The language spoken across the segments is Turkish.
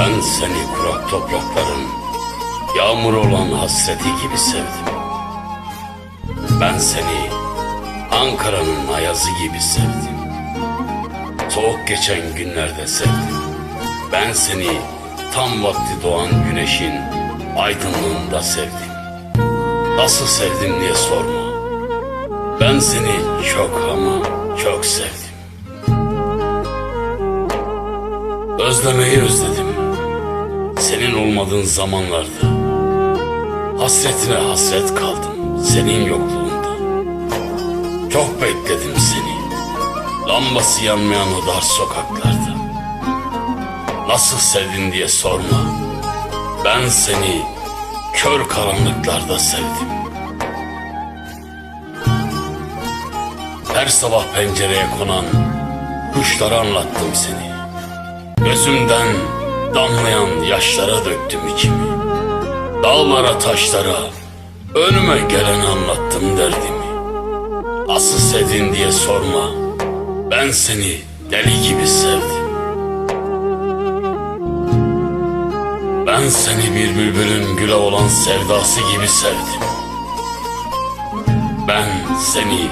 Ben seni kurak toprakların yağmur olan hasreti gibi sevdim. Ben seni Ankara'nın ayazı gibi sevdim. Soğuk geçen günlerde sevdim. Ben seni tam vakti doğan güneşin aydınlığında sevdim. Nasıl sevdim diye sorma. Ben seni çok ama çok sevdim. Özlemeyi özledim. Senin olmadığın zamanlarda. Hasretine hasret kaldım senin yokluğunda. Çok bekledim seni. Lambası yanmayan o dar sokaklarda. Nasıl sevdin diye sorma. Ben seni kör karanlıklarda sevdim. Her sabah pencereye konan kuşlara anlattım seni. Gözümden damlayan yaşlara döktüm içimi. Dağlara taşlara önüme gelen anlattım derdimi. Nasıl sevdin diye sorma. Ben seni deli gibi sevdim. Ben seni bir bülbülün güle olan sevdası gibi sevdim. Ben seni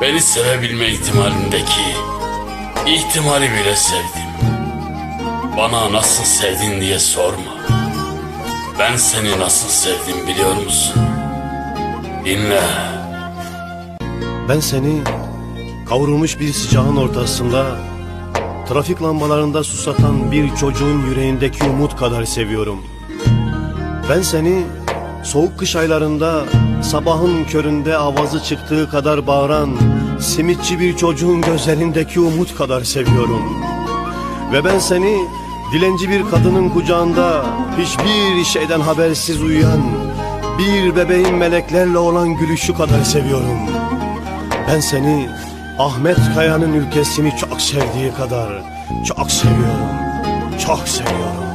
beni sevebilme ihtimalindeki ihtimali bile sevdim. Bana nasıl sevdin diye sorma. Ben seni nasıl sevdim biliyor musun? Dinle. Ben seni kavrulmuş bir sıcağın ortasında trafik lambalarında susatan bir çocuğun yüreğindeki umut kadar seviyorum. Ben seni soğuk kış aylarında sabahın köründe avazı çıktığı kadar bağıran simitçi bir çocuğun gözlerindeki umut kadar seviyorum. Ve ben seni dilenci bir kadının kucağında hiçbir şeyden habersiz uyuyan bir bebeğin meleklerle olan gülüşü kadar seviyorum. Ben seni Ahmet Kaya'nın ülkesini çok sevdiği kadar çok seviyorum. Çok seviyorum.